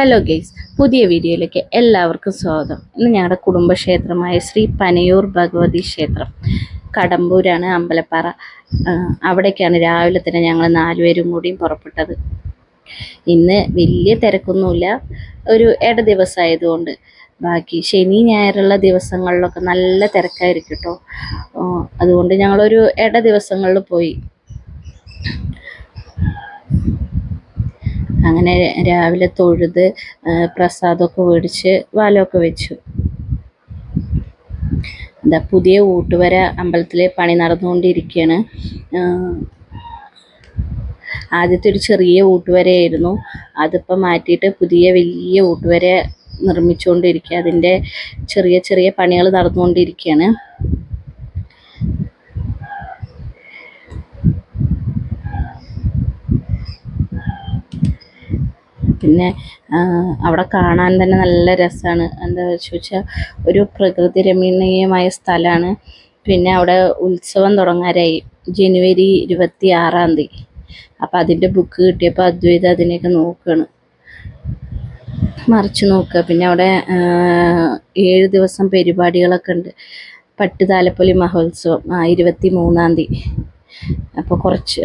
Hello guys പുതിയ വീഡിയോയിലേക്ക് എല്ലാവർക്കും സ്വാഗതം. ഇന്ന് ഞങ്ങളുടെ കുടുംബക്ഷേത്രമായ ശ്രീ പനയൂർ ഭഗവതി ക്ഷേത്രം കടമ്പൂരാണ് അമ്പലപ്പാറ. അവിടേക്കാണ് രാവിലെ തന്നെ ഞങ്ങൾ നാലുപേരും കൂടിയും പുറപ്പെട്ടത്. ഇന്ന് വലിയ തിരക്കൊന്നുമില്ല ഒരു ഇട ദിവസമായതുകൊണ്ട്. ബാക്കി ശനി ഞായറുള്ള ദിവസങ്ങളിലൊക്കെ നല്ല തിരക്കായിരിക്കും കേട്ടോ. അതുകൊണ്ട് ഞങ്ങളൊരു ഇട ദിവസങ്ങളിൽ പോയി. അങ്ങനെ രാവിലെ തൊഴുത് പ്രസാദമൊക്കെ മേടിച്ച് വാലമൊക്കെ വെച്ചു. എന്താ പുതിയ ഊട്ടുവര അമ്പലത്തിൽ പണി നടന്നുകൊണ്ടിരിക്കുകയാണ് ആദ്യത്തെ ഒരു ചെറിയ ഊട്ടുവരയായിരുന്നു. അതിപ്പോൾ മാറ്റിയിട്ട് പുതിയ വലിയ ഊട്ടുവര നിർമ്മിച്ചുകൊണ്ടിരിക്കുക. അതിന്റെ ചെറിയ ചെറിയ പണികൾ നടന്നുകൊണ്ടിരിക്കുകയാണ് പിന്നെ അവിടെ കാണാൻ തന്നെ നല്ല രസമാണ് എന്താ ചോദിച്ചാൽ ഒരു പ്രകൃതി രമണീയമായ സ്ഥലമാണ് പിന്നെ അവിടെ ഉത്സവം തുടങ്ങാറായി ജനുവരി ഇരുപത്തി ആറാം തീയതി. അപ്പം അതിന്റെ ബുക്ക് കിട്ടിയപ്പോൾ അദ്വൈത അതിനെയൊക്കെ നോക്കുകയാണ് മറിച്ച് നോക്കുക പിന്നെ അവിടെ ഏഴ് ദിവസം പരിപാടികളൊക്കെ ഉണ്ട്. പട്ടുതാലപ്പൊലി മഹോത്സവം ഇരുപത്തി മൂന്നാം തീയതി. അപ്പോൾ കുറച്ച്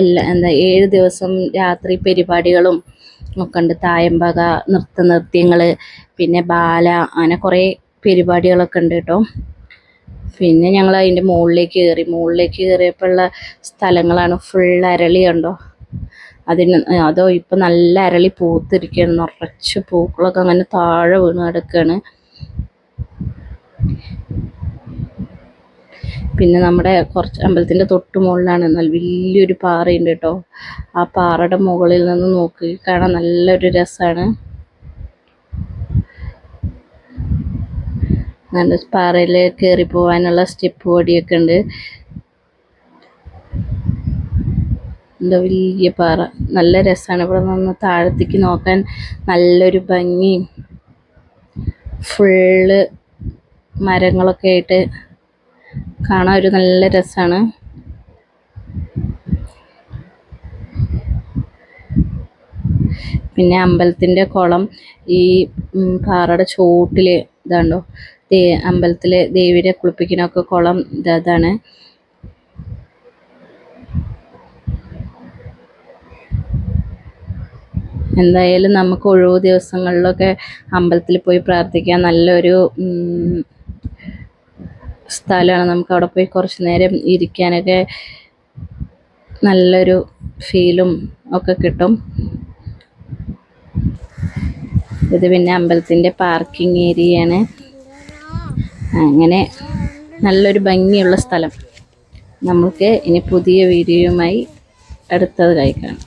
എല്ലാ എന്താ ഏഴ് ദിവസം രാത്രി പരിപാടികളും ഒക്കെ ഉണ്ട്. തായമ്പക നൃത്ത നൃത്യങ്ങൾ പിന്നെ ബാല അങ്ങനെ കുറേ പരിപാടികളൊക്കെ ഉണ്ട് കേട്ടോ. പിന്നെ ഞങ്ങൾ അതിന്റെ മുകളിലേക്ക് കയറി. മുകളിലേക്ക് കയറിയപ്പോഴുള്ള സ്ഥലങ്ങളാണ് ഫുൾ അരളി ഉണ്ടോ അതിന് അതോ ഇപ്പം നല്ല അരളി പൂത്തിരിക്കുകയാണ്. നിറച്ച് പൂക്കളൊക്കെ അങ്ങനെ താഴെ വീണ് കിടക്കുകയാണ്. പിന്നെ നമ്മുടെ കുറച്ച് അമ്പലത്തിന്റെ തൊട്ട് മുകളിലാണ് നല്ല വലിയൊരു പാറയുണ്ട് കേട്ടോ. ആ പാറയുടെ മുകളിൽ നിന്ന് നോക്കി കാണാൻ നല്ലൊരു രസമാണ്. നല്ല പാറയിൽ കയറി പോകാനുള്ള സ്റ്റെപ്പ് പടിയൊക്കെ ഉണ്ട്. എന്താ വലിയ പാറ. നല്ല രസമാണ് ഇവിടെ നിന്ന് താഴത്തേക്ക് നോക്കാൻ നല്ലൊരു ഭംഗിയും ഫുള്ള് മരങ്ങളൊക്കെ ആയിട്ട് കാണാൻ ഒരു നല്ല രസമാണ് പിന്നെ അമ്പലത്തിന്റെ കുളം ഈ പാറയുടെ ചോട്ടിൽ ഇതാണ്ടോ ദേ അമ്പലത്തിലെ ദേവിയെ കുളിപ്പിക്കുന്നൊക്കെ കുളം ഇതാണ്. എന്തായാലും നമുക്ക് ഒഴിവ് ദിവസങ്ങളിലൊക്കെ അമ്പലത്തിൽ പോയി പ്രാർത്ഥിക്കാൻ നല്ലൊരു സ്ഥലമാണ്. നമുക്ക് അവിടെ പോയി കുറച്ച് നേരം ഇരിക്കാനൊക്കെ നല്ലൊരു ഫീലും ഒക്കെ കിട്ടും. ഇത് പിന്നെ അമ്പലത്തിന്റെ പാർക്കിംഗ് ഏരിയയാണ്. അങ്ങനെ നല്ലൊരു ഭംഗിയുള്ള സ്ഥലം. നമുക്ക് ഇനി പുതിയ വീഡിയോയുമായി അടുത്തത് കഴിക്കണം